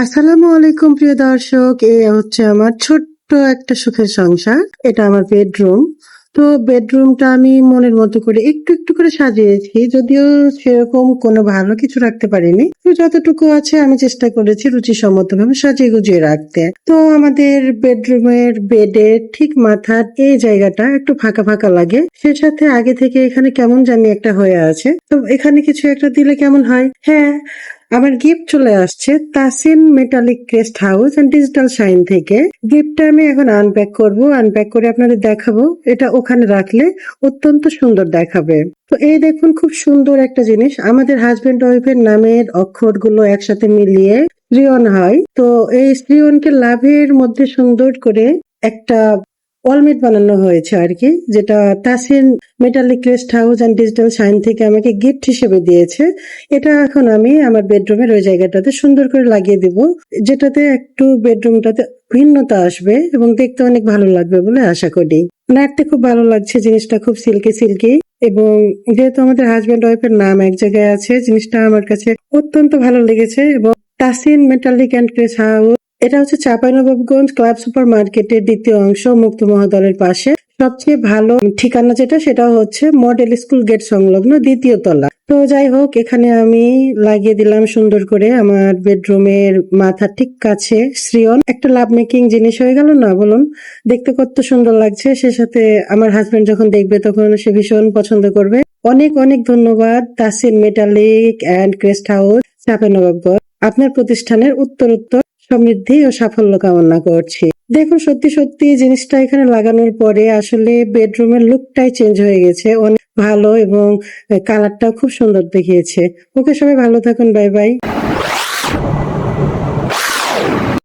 আসসালামু আলাইকুম, প্রিয় দর্শক। এ হচ্ছে আমার ছোট্ট একটা সুখের সংসার। এটা আমার বেডরুম। তো বেডরুমটা আমি মনের মতো করে একটু একটু করে সাজিয়েছি, যদিও সেরকম কোনো ভালো কিছু রাখতে পারিনি। তো যতটুকু আছে, আমি চেষ্টা করেছি রুচিসম্মত ভাবে সাজিয়ে গুজিয়ে রাখতে। তো আমাদের বেডরুমের বেডের ঠিক মাথার এই জায়গাটা একটু ফাঁকা ফাঁকা লাগে। সে সাথে আগে থেকে এখানে কেমন জানি একটা হয়ে আছে। তো এখানে কিছু একটা দিলে কেমন হয়? হ্যাঁ আমার গিফট চলে আসছে Tasin metallic crest house and digital shine থেকে। গিফটটা আমি এখন আনপ্যাক করব আনপ্যাক করে আপনাদের দেখাবো। এটা ওখানে রাখলে অত্যন্ত সুন্দর দেখাবে। তো এই দেখুন, খুব সুন্দর একটা জিনিস। আমাদের হাজবেন্ড ওয়াইফের নামের অক্ষরগুলো একসাথে মিলিয়ে শ্রিয়ন হয়। তো এই শ্রিয়নকে লাভের মধ্যে সুন্দর করে একটা অলমেট বানানো হয়েছে আর কি যেটা Tasin metallic crest house and digital shine থেকে আমাকে গিফট হিসেবে দিয়েছে। এটা এখন আমি আমার বেডরুমের ওই জায়গাটাতে সুন্দর করে লাগিয়ে দিব, যেটাতে একটু বেডরুমটাতে ভিন্নতা আসবে এবং দেখতে অনেক ভালো লাগবে বলে আশা করি। নাড়তে খুব ভালো লাগছে, জিনিসটা খুব সিল্কি সিল্কি এবং যেহেতু আমাদের হাজবেন্ড ওয়াইফের নাম এক জায়গায় আছে, জিনিসটা আমার কাছে অত্যন্ত ভালো লেগেছে এবং Tasin metallic and crest house এটা হচ্ছে চাঁপাইনবাবগঞ্জ ক্লাব সুপার মার্কেটের দ্বিতীয় অংশ মুক্ত মহাদলের পাশে। সবচেয়ে ভালো ঠিকানা যেটা, সেটা হচ্ছে মডেল স্কুল গেট সংলগ্ন দ্বিতীয় তলা। তো যাই হোক, এখানে আমি লাগিয়ে দিলাম সুন্দর করে আমার বেডরুমের মাথা ঠিক কাছে, শ্রিয়ন। একটা লাভ মেকিং জিনিস হয়ে গেল না, বলুন? দেখতে কত সুন্দর লাগছে। সে সাথে আমার হাজবেন্ড যখন দেখবে, তখন সে ভীষণ পছন্দ করবে। অনেক অনেক ধন্যবাদ, Tasin metallic and crest house, Chapainawabganj. আপনার প্রতিষ্ঠানের উত্তর উত্তর সমৃদ্ধি ও সাফল্য কামনা করছি। দেখুন, সত্যি সত্যি জিনিসটা এখানে লাগানোর পরে আসলে বেডরুমের লুকটাই চেঞ্জ হয়ে গেছে। অনেক ভালো এবং কালারটাও খুব সুন্দর দেখিয়েছে। ওকে সবাই ভালো থাকুন বাই বাই